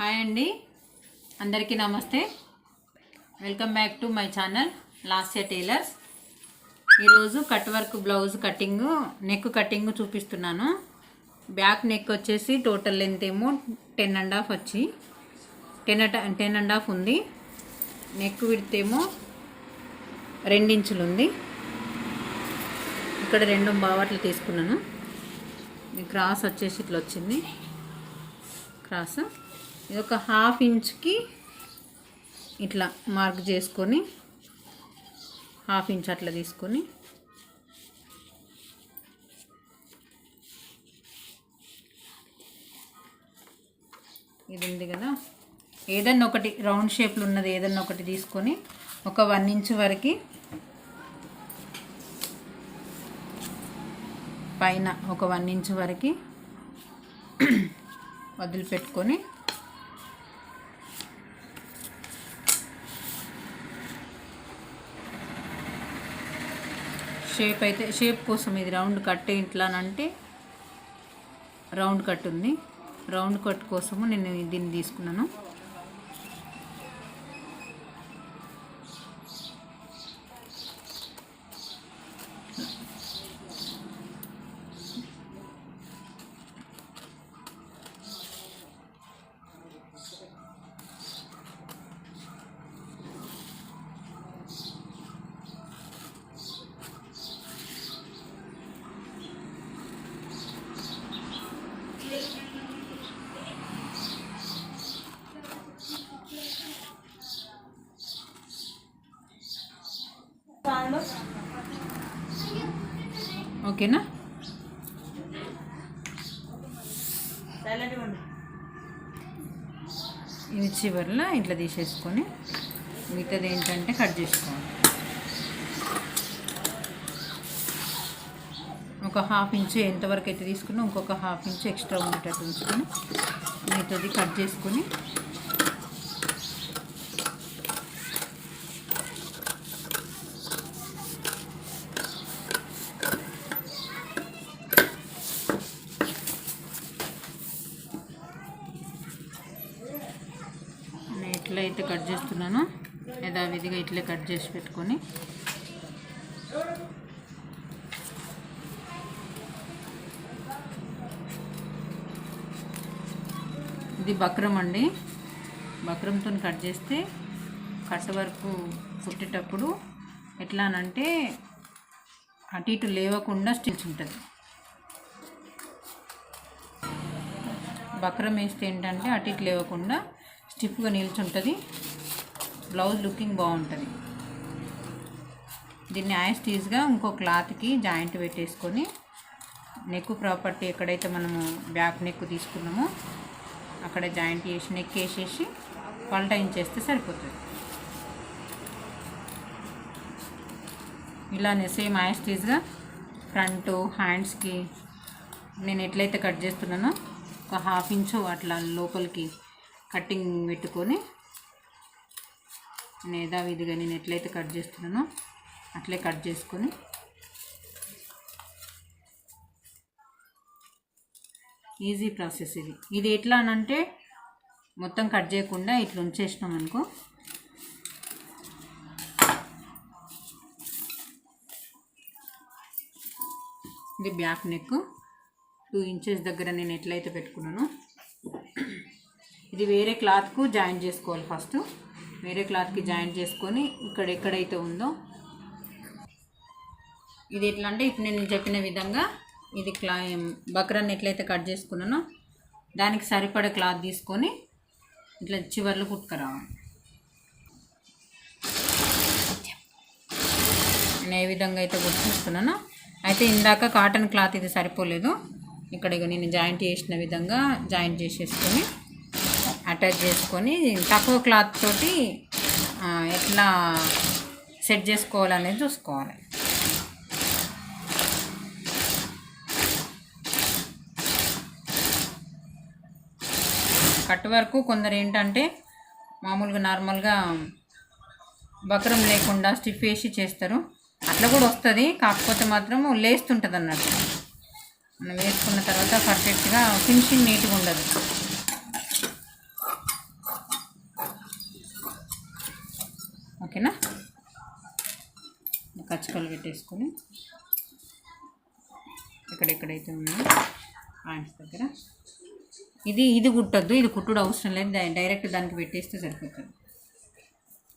Hi అండి. అందరికీ నమస్తే. Welcome back to my channel Lasya tailors ఈరోజు cut work blouse cutting neck cutting చూపిస్తున్నాను. బ్యాక్ నెక్ వచ్చేసి టోటల్ లెంత్ ఏమో టెన్ అండ్ హాఫ్ వచ్చి టెన్ టెన్ అండ్ హాఫ్ ఉంది. నెక్ విడ్త్ ఏమో రెండించులు ఉంది. ఇక్కడ రెండు బావట్లు తీసుకున్నాను. క్రాస్ వచ్చేసి ఇట్లా వచ్చింది. క్రాస్ ఇది ఒక హాఫ్ ఇంచ్కి ఇట్లా మార్క్ చేసుకొని హాఫ్ ఇంచ్ అట్లా తీసుకొని. ఇది ఉంది కదా. ఏదన్నా ఒకటి రౌండ్ షేప్లో ఉన్నది ఏదన్నా ఒకటి తీసుకొని ఒక వన్ ఇంచ్ వరకు పైన ఒక వన్ ఇంచ్ వరకు వదిలిపెట్టుకొని షేప్ అయితే షేప్ కోసం ఇది రౌండ్ కట్ ఇంట్లానంటే రౌండ్ కట్ ఉంది రౌండ్ కట్ కోసము నేను దీన్ని తీసుకున్నాను. ఓకేనా? ఇది చివరిలో ఇట్లా తీసేసుకొని మిగతాది ఏంటంటే కట్ చేసుకోవాలి. ఒక హాఫ్ ఇంచ్ ఎంతవరకు అయితే తీసుకున్నా ఇంకొక హాఫ్ ఇంచ్ ఎక్స్ట్రా ఉండేటట్టు ఉంచుకొని మిగతాది కట్ చేసుకొని నేను ఎట్లా అయితే కట్ చేస్తున్నానో కొద్దిగా ఇట్లే కట్ చేసి పెట్టుకొని. ఇది బక్రం అండి. బక్రంతో కట్ చేస్తే కట్ వరకు కుట్టేటప్పుడు ఎట్లా అనంటే అటు ఇటు లేవకుండా స్టిచ్ ఉంటుంది. బక్రం వేస్తే ఏంటంటే అటు ఇటు లేవకుండా స్టిఫ్గా నిల్చుంటుంది. బ్లౌజ్ లుకింగ్ బాగుంటుంది. దీన్ని యాజ్ ఇంకో క్లాత్కి జాయింట్ పెట్టేసుకొని నెక్ ప్రాపర్టీ ఎక్కడైతే మనము బ్యాక్ నెక్ తీసుకున్నామో అక్కడ జాయింట్ చేసి నెక్ వేసేసి పల్టాయించేస్తే సరిపోతుంది. ఇలానే సేమ్ యాజ్ ఫ్రంట్ హ్యాండ్స్కి నేను ఎట్లయితే కట్ చేస్తున్నానో ఒక హాఫ్ ఇంచు అట్లా లోపలికి కట్టింగ్ పెట్టుకొని నేను యథావిధిగా నేను ఎట్లయితే కట్ చేస్తున్నానో అట్లే కట్ చేసుకొని ఈజీ ప్రాసెస్ ఇది. ఇది ఎట్లా అనంటే మొత్తం కట్ చేయకుండా ఇట్లా ఉంచేసినాం అనుకో. ఇది బ్యాక్ నెక్ టూ ఇంచెస్ దగ్గర నేను ఎట్లయితే పెట్టుకున్నానో. ఇది వేరే క్లాత్కు జాయిన్ చేసుకోవాలి ఫస్ట్. వేరే క్లాత్కి జాయిన్ చేసుకొని ఇక్కడ ఎక్కడైతే ఉందో. ఇది ఎట్లా అంటే ఇప్పుడు నేను చెప్పిన విధంగా ఇది క్లా బక్రాన్ని ఎట్లయితే కట్ చేసుకున్నానో దానికి సరిపడే క్లాత్ తీసుకొని ఇట్లా చివర్లు కుట్టుకురావాలి. నేను ఏ విధంగా అయితే కుట్టుకుంటున్నానో అయితే ఇందాక కాటన్ క్లాత్ ఇది సరిపోలేదు. ఇక్కడ నేను జాయింట్ చేసిన విధంగా జాయింట్ చేసేసుకొని అటాచ్ చేసుకొని తక్కువ క్లాత్ తోటి ఎట్లా సెట్ చేసుకోవాలనేది చూసుకోవాలి. కట్ వరకు కొందరు ఏంటంటే మామూలుగా నార్మల్గా బకరం లేకుండా స్టిఫ్ వేసి చేస్తారు. అట్లా కూడా వస్తుంది కాకపోతే మాత్రం లేస్తుంటుంది అన్నట్టు మనం వేసుకున్న తర్వాత పర్ఫెక్ట్గా ఫినిషింగ్ నీట్గా ఉండదు ఓకేనా కచ్చకలు పెట్టేసుకొని ఎక్కడెక్కడైతే ఉన్నాయో పాయింట్స్ దగ్గర. ఇది ఇది కుట్టొద్దు ఇది కుట్టుడు అవసరం లేదు డైరెక్ట్ దానికి పెట్టేస్తే సరిపోతుంది.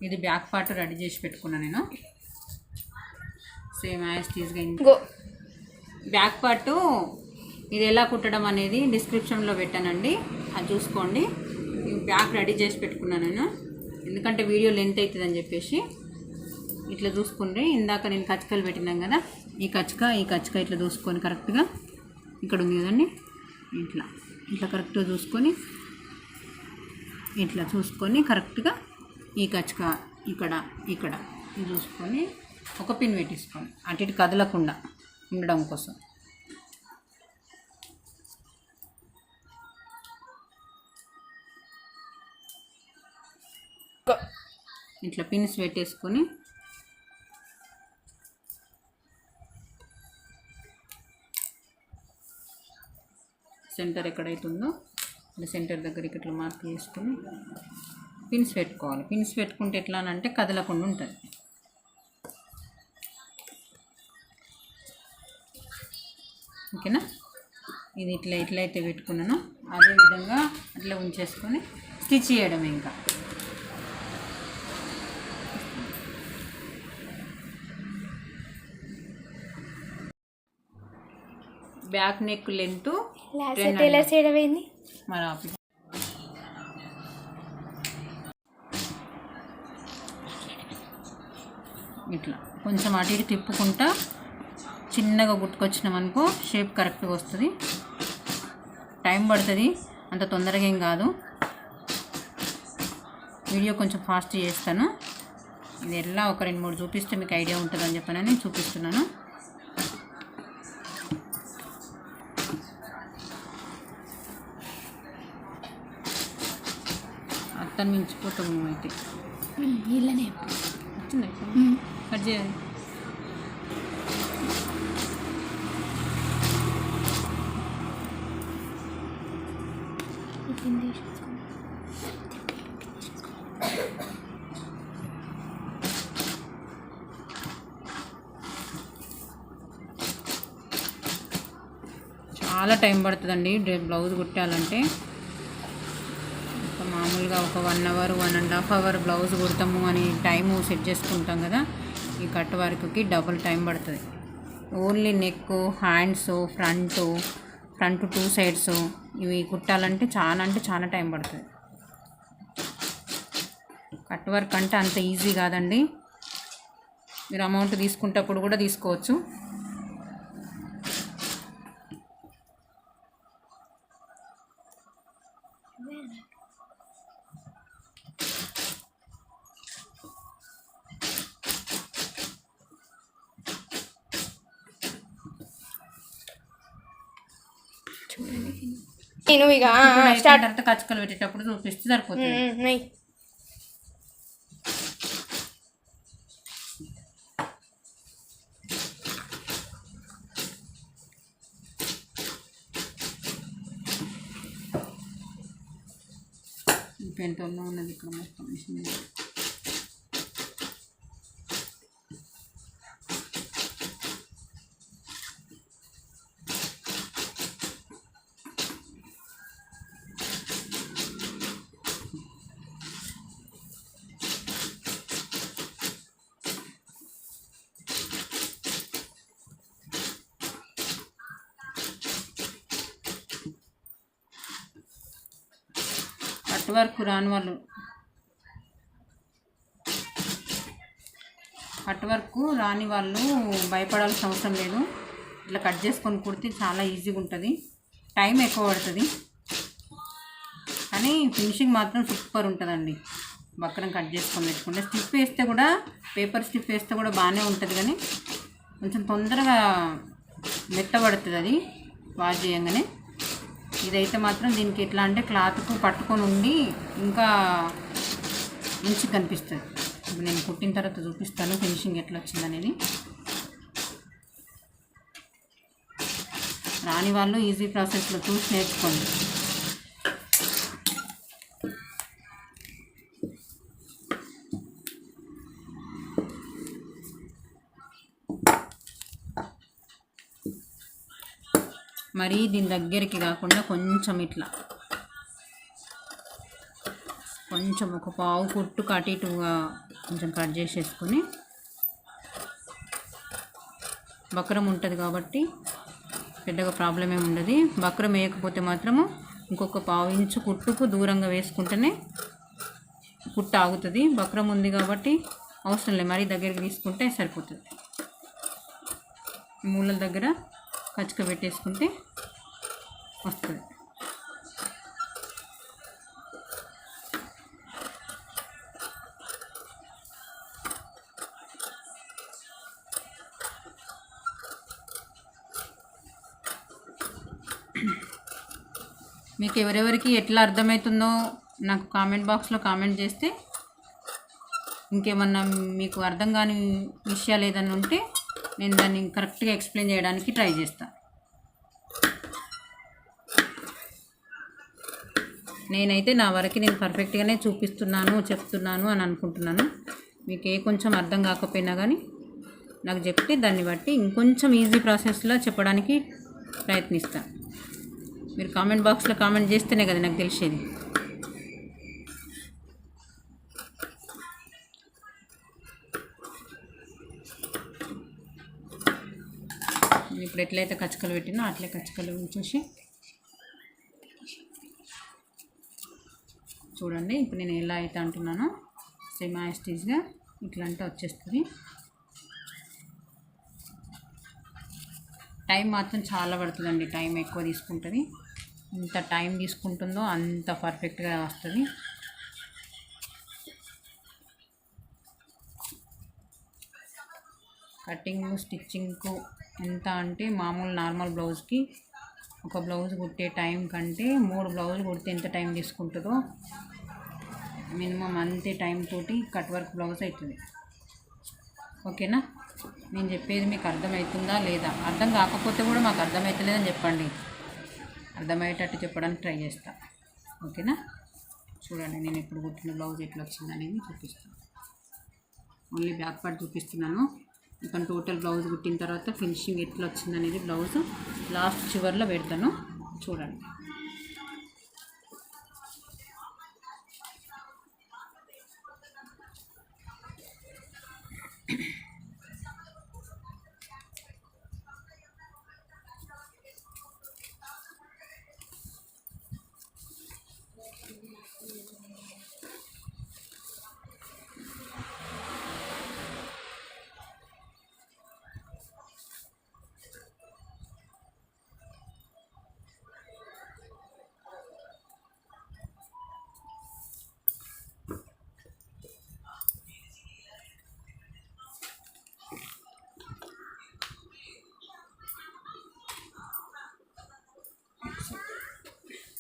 ఇది బ్యాక్ పార్ట్ రెడీ చేసి పెట్టుకున్నా నేను. Same as go back part ఇది ఎలా కుట్టడం అనేది డిస్క్రిప్షన్లో పెట్టానండి. అది చూసుకోండి. ఈ బ్యాక్ రెడీ చేసి పెట్టుకున్నాను నేను. ఎందుకంటే వీడియో లెంత్ అవుతుందని చెప్పేసి. ఇట్లా చూసుకుంటే ఇందాక నేను కచ్చికలు పెట్టినాం కదా ఈ కచ్చక ఈ కచ్చక ఇట్లా చూసుకొని కరెక్ట్గా ఇక్కడ ఉంది కదండి ఇట్లా ఇట్లా కరెక్ట్గా చూసుకొని ఇట్లా చూసుకొని కరెక్ట్గా ఈ కచ్చక ఇక్కడ ఇక్కడ చూసుకొని ఒక పిన్ పెట్టేసుకోండి. అటు ఇటు కదలకుండా ఉండడం కోసం. ఇట్లా పిన్స్ పెట్టేసుకొని సెంటర్ ఎక్కడైతే ఉందో సెంటర్ దగ్గరికి ఇట్లా మార్క్ చేసుకొని పిన్స్ పెట్టుకోవాలి. పిన్స్ పెట్టుకుంటే ఎట్లా అని అంటే కదలకుండా ఉంటుంది. ఓకేనా? ఇది ఇట్లా ఎట్లయితే పెట్టుకున్నానో. అదే విధంగా అట్లా ఉంచేసుకొని స్టిచ్ చేయడం ఇంకా. బ్యాక్ నెక్ లెంత్ టైలర్ చేయడం ఏంది ఆపి ఇట్లా. కొంచెం అటు ఇటు తిప్పుకుంటా చిన్నగా గుట్టుకొచ్చినాం అనుకో షేప్ కరెక్ట్గా వస్తుంది. టైం పడుతుంది. అంత తొందరగా ఏం కాదు. వీడియో కొంచెం ఫాస్ట్ చేస్తాను. ఇది ఎలా ఒక రెండు మూడు చూపిస్తే మీకు ఐడియా ఉంటుందని చెప్పనని చూపిస్తున్నాను. అత్తను మించిపోతాము నువ్వు అయితే. ఇలానే వచ్చిందా కట్ చేయాలి. చాలా టైం పడుతుందండి. బ్లౌజ్ కుట్టాలంటే. ఒక ఒక one hour one and half hour blouse కుడతాము అని టైము సెట్ చేసుకుంటాం కదా ఈ కట్ వర్క్కి డబుల్ టైం పడుతుంది. Only neck hands front front two sides ఇవి కుట్టాలంటే చాలా అంటే చాలా టైం పడుతుంది. కట్ వర్క్ అంటే అంత ఈజీ కాదండి. మీరు అమౌంట్ తీసుకుంటప్పుడు కూడా తీసుకోవచ్చు. నేను ఇక స్టార్ట్. తర్వాత కచ్చకలు పెట్టేటప్పుడు చూపిస్తే సరిపోతుంది. పెంటోల్లో ఉన్నది ఇక్కడ మొత్తం మిషన్ మీద. వర్క్ రాని వాళ్ళు. కట్ వర్క్ రాని వాళ్ళు భయపడాల్సిన అవసరం లేదు. ఇట్లా కట్ చేసుకొని కుడితే చాలా ఈజీగా ఉంటుంది. టైం ఎక్కువ పడుతుంది. కానీ ఫినిషింగ్ మాత్రం సూపర్ ఉంటుందండి. బక్రం కట్ చేసుకొని పెట్టుకుంటే స్టిప్ వేస్తే కూడా పేపర్ స్టిప్ వేస్తే కూడా బాగానే ఉంటుంది కానీ కొంచెం తొందరగా మెత్తబడుతుంది అది. వాష్ చేయంగానే. ఇదైతే మాత్రం దీనికి ఎట్లా అంటే క్లాత్కు పట్టుకొని ఉండి ఇంకా మంచిగా కనిపిస్తుంది. ఇప్పుడు నేను కుట్టిన తర్వాత చూపిస్తాను ఫినిషింగ్ ఎట్లా వచ్చిందనేది రాని వాళ్ళు ఈజీ ప్రాసెస్లో చూసి నేర్చుకోండి. మరీ దీని దగ్గరికి కాకుండా కొంచెం ఇట్లా. కొంచెం ఒక పావు కుట్టు కటు ఇటుగా కొంచెం కట్ చేసేసుకొని బక్రం ఉంటుంది కాబట్టి పెద్దగా ప్రాబ్లం ఏమి ఉండదు. బక్రం వేయకపోతే మాత్రము ఇంకొక పావు ఇంచు కుట్టుకు దూరంగా వేసుకుంటేనే కుట్టు ఆగుతుంది. బక్రం ఉంది కాబట్టి అవసరం లేదు. మరీ దగ్గరికి తీసుకుంటే సరిపోతుంది. మూలల దగ్గర కచ్చక పెట్టేసుకుంటే వస్తుంది మీకు ఎవరెవరికి ఎట్లా అర్థమవుతుందో నాకు కామెంట్ బాక్స్లో కామెంట్ చేస్తే ఇంకేమన్నా మీకు అర్థం కాని విషయాలు ఏదైనా ఉంటే నేను దాన్ని కరెక్ట్గా ఎక్స్ప్లెయిన్ చేయడానికి ట్రై చేస్తాను నేనైతే నా వరకు నేను పర్ఫెక్ట్గానే చూపిస్తున్నాను చెప్తున్నాను అని అనుకుంటున్నాను. మీకు ఏ కొంచెం అర్థం కాకపోయినా కానీ నాకు చెప్తే దాన్ని బట్టి ఇంకొంచెం ఈజీ ప్రాసెస్లో చెప్పడానికి ప్రయత్నిస్తాను మీరు కామెంట్ బాక్స్లో కామెంట్ చేస్తేనే కదా నాకు తెలిసేది. ఇప్పుడు ఎట్లయితే కచ్చకలు పెట్టినో అట్లే కచ్చకలు ఉంచేసి చూడండి. ఇప్పుడు నేను ఎలా అయితే అంటున్నానో సేమ్ యాస్టీజ్గా ఇట్లా అంటే వచ్చేస్తుంది. టైం మాత్రం చాలా పడుతుందండి. టైం ఎక్కువ తీసుకుంటుంది. ఎంత టైం తీసుకుంటుందో అంత పర్ఫెక్ట్గా వస్తుంది. కటింగ్ స్టిచ్చింగ్కు ఎంత అంటే మామూలు నార్మల్ బ్లౌజ్కి ఒక బ్లౌజ్ కుట్టే టైం కంటే మూడు బ్లౌజులు కుడితే ఎంత టైం తీసుకుంటుందో మినిమం అంతే టైం తోటి కట్ వర్క్ బ్లౌజ్ అవుతుంది. ఓకేనా? నేను చెప్పేది మీకు అర్థమవుతుందా లేదా? అర్థం కాకపోతే కూడా మాకు అర్థమవుతలేదని చెప్పండి. అర్థమయ్యేటట్టు చెప్పడానికి ట్రై చేస్తా. ఓకేనా? చూడండి నేను ఇప్పుడు కుట్టిన బ్లౌజ్ ఎట్లా వచ్చింది అనేది చూపిస్తాను. ఓన్లీ బ్యాక్ పార్ట్ చూపిస్తున్నాను. ఇంకా టోటల్ బ్లౌజ్ కుట్టిన తర్వాత ఫినిషింగ్ ఎట్లా వచ్చింది అనేది బ్లౌజ్ లాస్ట్ చివర్లో పెడతాను. చూడండి.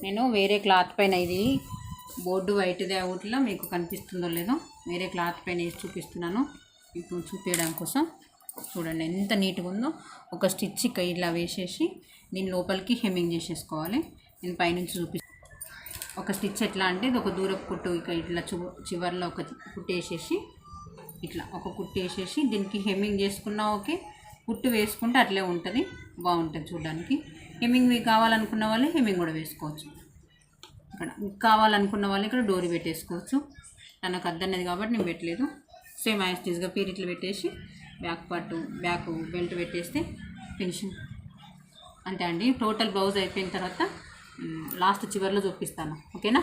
నేను వేరే క్లాత్ పైన ఇది బోర్డు వైట్దే అవుట్లా మీకు కనిపిస్తుందో లేదో వేరే క్లాత్ పైన వేసి చూపిస్తున్నాను. ఇప్పుడు చూపించడం కోసం. చూడండి ఎంత నీట్గా ఉందో. ఒక స్టిచ్ ఇక్కడ ఇలా వేసేసి దీని లోపలికి హెమ్మింగ్ చేసేసుకోవాలి. నేను పైనుంచి చూపి ఒక స్టిచ్ ఎట్లా అంటే ఇది ఒక దూరపు కుట్టు ఇక ఇట్లా చు చివర్లో ఒక కుట్టు వేసేసి ఇట్లా ఒక కుట్టు వేసేసి దీనికి హెమ్మింగ్ చేసుకున్నా ఓకే. కుట్టు వేసుకుంటే అట్లే ఉంటుంది. బాగుంటుంది చూడడానికి. హెమ్మింగ్ మీకు కావాలనుకున్న వాళ్ళు హెమ్మింగ్ కూడా వేసుకోవచ్చు. ఇక్కడ కావాలనుకున్న వాళ్ళు ఇక్కడ డోరీ పెట్టేసుకోవచ్చు. నాకు అద్దన్నది కాబట్టి నేను పెట్టలేదు. సేమ్ యాస్టీస్గా పీరిట్లు పెట్టేసి బ్యాక్ పార్ట్ బ్యాక్ బెల్ట్ పెట్టేస్తే ఫినిషింగ్. అంతే అండి. టోటల్ బ్లౌజ్ అయిపోయిన తర్వాత లాస్ట్ చివరిలో చూపిస్తాను. ఓకేనా?